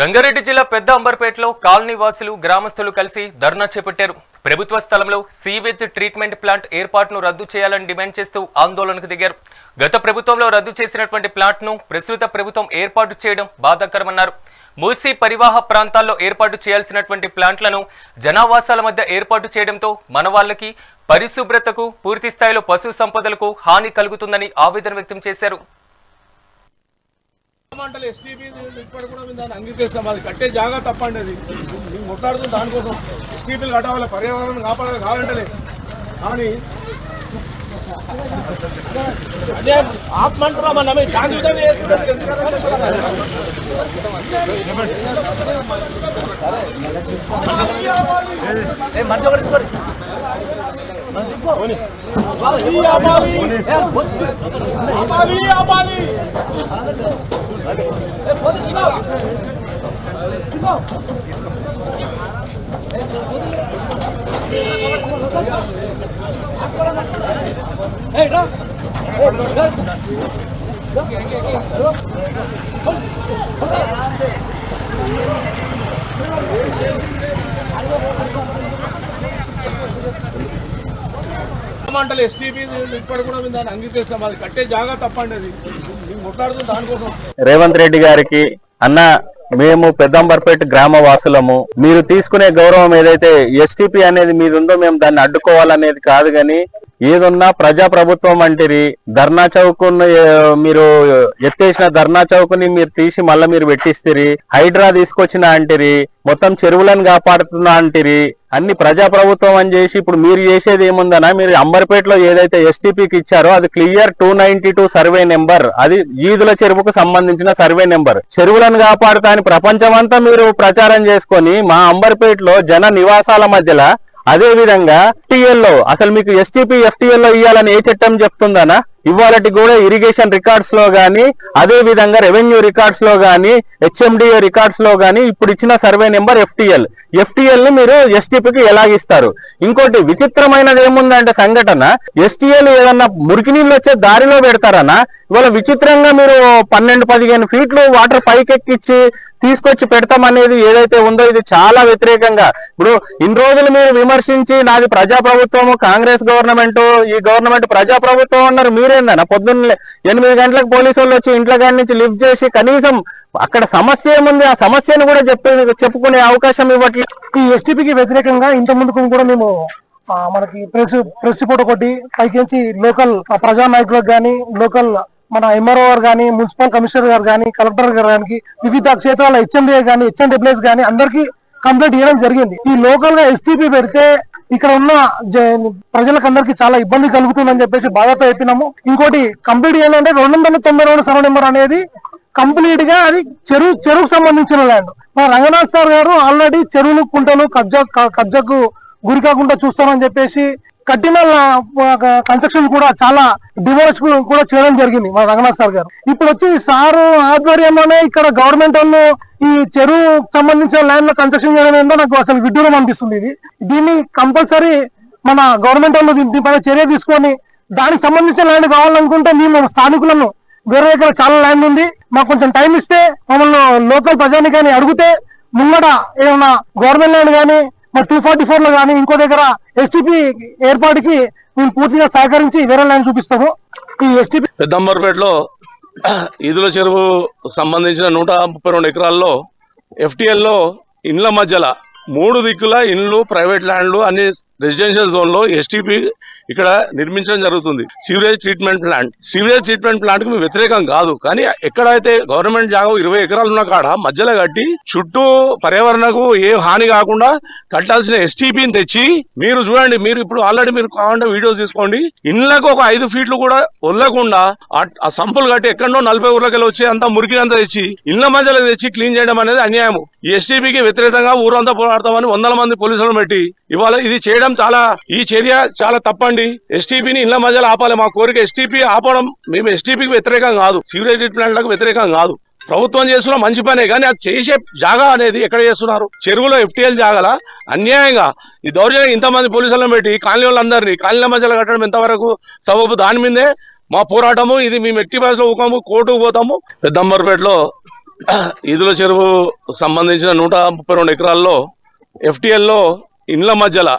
రంగారెడ్డి జిల్లా పెద్ద అంబర్పేటలో కాలనీవాసులు గ్రామస్తులు కలిసి ధర్నా చేపట్టారు. ప్రభుత్వ స్థలంలో సీవేజ్ ట్రీట్మెంట్ ప్లాంట్ ఏర్పాటును రద్దు చేయాలని డిమాండ్ చేస్తూ ఆందోళనకు దిగారు. గత ప్రభుత్వంలో రద్దు చేసినటువంటి ప్లాంట్ను ప్రస్తుత ప్రభుత్వం ఏర్పాటు చేయడం బాధాకరమన్నారు. మూసీ పరివాహ ప్రాంతాల్లో ఏర్పాటు చేయాల్సినటువంటి ప్లాంట్లను జనావాసాల మధ్య ఏర్పాటు చేయడంతో మన వాళ్ళకి పరిశుభ్రతకు పూర్తి స్థాయిలో పశు సంపదలకు హాని కలుగుతుందని ఆవేదన వ్యక్తం చేశారు. మంటలు ఎస్టీపీ ఇప్పటి కూడా మేము దాన్ని అంగీకరిస్తాం. అది కట్టే జాగా తప్పండి అది. మేము కొట్లాడుతుంది దానికోసం. ఎస్టీపీలు కట్టాలి పర్యావరణం కాపాడాలి కావాలంటలే. కానీ అదే ఆపమంటారా మన మేము ఆపాలి, ఆపాలి. ఆపాలి, మంటలు ఎస్టీపీ ఇప్పటి కూడా మేము దాన్ని అంగీకరిస్తాం. అది కట్టే జాగా తప్పండి అది. మేము కొట్లాడుతుంది దానికోసం. రేవంత్ రెడ్డి గారికి అన్న మేము పెద్దంబర్పేట గ్రామ వాసులము మీరు తీసుకునే గౌరవం ఏదైతే ఎస్టీపీ అనేది మీదుందో మేము దాన్ని అడ్డుకోవాలనేది కాదు కానీ ఏదున్నా ప్రజా ప్రభుత్వం అంటిరి ధర్నా చౌక్ మీరు ఎత్తేసిన ధర్నా చౌక్ని మీరు తీసి మళ్ళీ మీరు పెట్టిstiరి హైడ్రా తీసుకొచ్చిన అంటిరి మొత్తం చెరువులను కాపాడుతున్నా అంటిరి అన్ని ప్రజా ప్రభుత్వం అని చేసి ఇప్పుడు మీరు చేసేది ఏముందనా మీరు అంబర్పేటలో ఏదైతే ఎస్టీపీకి ఇచ్చారో అది clear two ninety two survey number. అది ఈదుల చెరువుకు సంబంధించిన సర్వే నెంబర్. చెరువులను కాపాడుతా అని ప్రపంచమంతా మీరు ప్రచారం చేసుకొని మా అంబర్పేటలో జన నివాసాల మధ్యలో అదే విధంగా ఎఫ్టీఎల్లో అసలు మీకు ఎస్టీపీ ఎఫ్టీఎల్లో ఇవ్వాలని ఏ చట్టం చెప్తుందనా? ఇవాళటి కూడా ఇరిగేషన్ రికార్డ్స్లో గాని అదే విధంగా రెవెన్యూ రికార్డ్స్లో గాని హెచ్ఎండిఏ రికార్డ్స్లో గాని ఇప్పుడు ఇచ్చిన సర్వే నెంబర్ ఎఫ్టిఎల్ ఎఫ్టీఎల్ని మీరు ఎస్టీపీకి ఎలాగిస్తారు? ఇంకోటి విచిత్రమైనది ఏముందంటే సంఘటన ఎస్టీఎల్ ఏదన్నా మురికి నీళ్ళు వచ్చే దారిలో పెడతారనా? ఇవాళ విచిత్రంగా మీరు పన్నెండు పదిహేను ఫీట్లు వాటర్ పైకి ఎక్కిచ్చి తీసుకొచ్చి పెడతామనేది ఏదైతే ఉందో ఇది చాలా వ్యతిరేకంగా. ఇప్పుడు ఇన్ని రోజులు మీరు విమర్శించి నాది ప్రజాప్రభుత్వము కాంగ్రెస్ గవర్నమెంట్ ఈ గవర్నమెంట్ ప్రజాప్రభుత్వం అన్నారు మీరేందన్న? పొద్దున్న ఎనిమిది గంటలకు పోలీసు వాళ్ళు వచ్చి ఇంట్లో కాడి నుంచి లిఫ్ట్ చేసి కనీసం అక్కడ సమస్య ఏముంది ఆ సమస్యను కూడా చెప్పే చెప్పుకునే అవకాశం ఇవ్వట్లేదు. ఈ ఎస్టీపీకి వ్యతిరేకంగా ఇంత ముందుకు కూడా మేము మనకి ప్రెస్ ప్రెస్ రిపోర్ట్ ఒకటి పైకించి లోకల్ ప్రజా నాయకులకు కానీ లోకల్ మన ఎంఆర్ఓ గారు కానీ మున్సిపల్ కమిషనర్ గారు కానీ కలెక్టర్ గారు కానీ వివిధ క్షేత్రాల హెచ్ఎండిఏ కానీ హెచ్ఎండిప్లేస్ కానీ అందరికీ కంప్లైంట్ ఇవ్వడం జరిగింది. ఈ లోకల్గా ఎస్టీపీ పెడితే ఇక్కడ ఉన్న ప్రజలకు అందరికి చాలా ఇబ్బంది కలుగుతుందని చెప్పేసి బాధతో చెప్పినాము. ఇంకోటి కంప్లీట్ ఏంటంటే రెండు వందల తొంభై రెండు సర్వ నెంబర్ అనేది కంప్లీట్గా అది చెరువు చెరువుకు సంబంధించిన ల్యాండ్. మన రంగనాథ్ సార్ గారు ఆల్రెడీ చెరువులు కుంటలు కబ్జా కబ్జాకు గురి కాకుండా చూస్తామని చెప్పేసి కట్టిన కన్స్ట్రక్షన్ కూడా చాలా డివోర్స్ కూడా చేయడం జరిగింది మన రంగనాథ్ సార్ గారు. ఇప్పుడు వచ్చి సారు ఆధ్వర్యంలోనే ఇక్కడ గవర్నమెంట్ వాళ్ళు ఈ చెరువు సంబంధించిన ల్యాండ్లో కన్స్ట్రక్షన్ చేయడం నాకు అసలు విడ్డూరం అనిపిస్తుంది ఇది. దీన్ని కంపల్సరీ మన గవర్నమెంట్ వాళ్ళు దీని- దీనిపైన చర్య తీసుకొని దానికి సంబంధించిన ల్యాండ్ కావాలనుకుంటే మేము స్థానికులను వేరే దగ్గర చాలా ల్యాండ్ ఉంది. మాకు కొంచెం టైం ఇస్తే మమ్మల్ని లోకల్ ప్రజాని కానీ అడిగితే ముంగడ ఏమన్నా గవర్నమెంట్ ల్యాండ్ కానీ మరి టూ ఫార్టీ ఫోర్లో కానీ ఇంకో దగ్గర ఎస్టీపీ ఏర్పాటుకి మేము పూర్తిగా సహకరించి వేరే ల్యాండ్ చూపిస్తాము. ఈ ఎస్టీపీ పెద్దంబర్పేటలో ఈదుల చెరువు సంబంధించిన నూట ముప్పై రెండు ఎకరాల్లో ఎఫ్టీఎల్లో ఇండ్ల మధ్యలో మూడు దిక్కుల ఇండ్లు ప్రైవేట్ ల్యాండ్లు అన్ని రెసిడెన్షియల్ జోన్లో ఎస్టీపీ ఇక్కడ నిర్మించడం జరుగుతుంది. Sewerage treatment plant. Sewerage treatment ప్లాంట్కు వ్యతిరేకం కాదు. కానీ ఎక్కడైతే గవర్నమెంట్ జాగా ఇరవై ఎకరాలు ఉన్న కాడ మధ్యలో కట్టి చుట్టూ పర్యావరణకు ఏ హాని కాకుండా కట్టాల్సిన ఎస్టీపీని తెచ్చి మీరు చూడండి మీరు ఇప్పుడు ఆల్రెడీ మీరు కావాలంటే వీడియోస్ తీసుకోండి. ఇళ్ళకు ఒక ఐదు ఫీట్లు కూడా వదలకుండా ఆ- సంపులు కట్టి ఎక్కడో నలభై ఊర్లకెళ్ళి వచ్చి అంతా మురికినంత తెచ్చి ఇళ్ళ మధ్యలో తెచ్చి క్లీన్ చేయడం అనేది అన్యాయం ఈ ఎస్టీపీకి వ్యతిరేకంగా ఊరంతా పోరాడతామని వందల మంది పోలీసులను పెట్టి ఇవాళ ఇది చేయడం చాలా ఈ చర్య చాలా తప్పండి. ఎస్టీపీని ఇళ్ళ మధ్యలో ఆపాలి. మా కోరిక ఎస్టీపీ ఆపడం మేము ఎస్టీపీకి వ్యతిరేకం కాదు. సీవరేజ్ ప్లాంట్లకు వ్యతిరేకం కాదు. ప్రభుత్వం చేస్తున్న మంచి పనే కానీ అది చేసే జాగా అనేది ఎక్కడ చేస్తున్నారు? చెరువులో ఎఫ్టీఎల్ జాగాల? అన్యాయంగా. ఈ దౌర్జన్యం ఇంతమంది పోలీసులను పెట్టి కాలనీ వాళ్ళందరినీ కాలనీల మధ్యలో కట్టడం ఎంతవరకు సబబు? దాని మీదే మా పోరాటము. ఇది మేము ఎట్టి భాషలో ఊకాము కోర్టుకు పోతాము. పెద్దంబర్పేటలో ఈదుల చెరువు సంబంధించిన నూట ముప్పై రెండు ఎకరాల్లో ఎఫ్టీఎల్లో ఇండ్ల మధ్యలో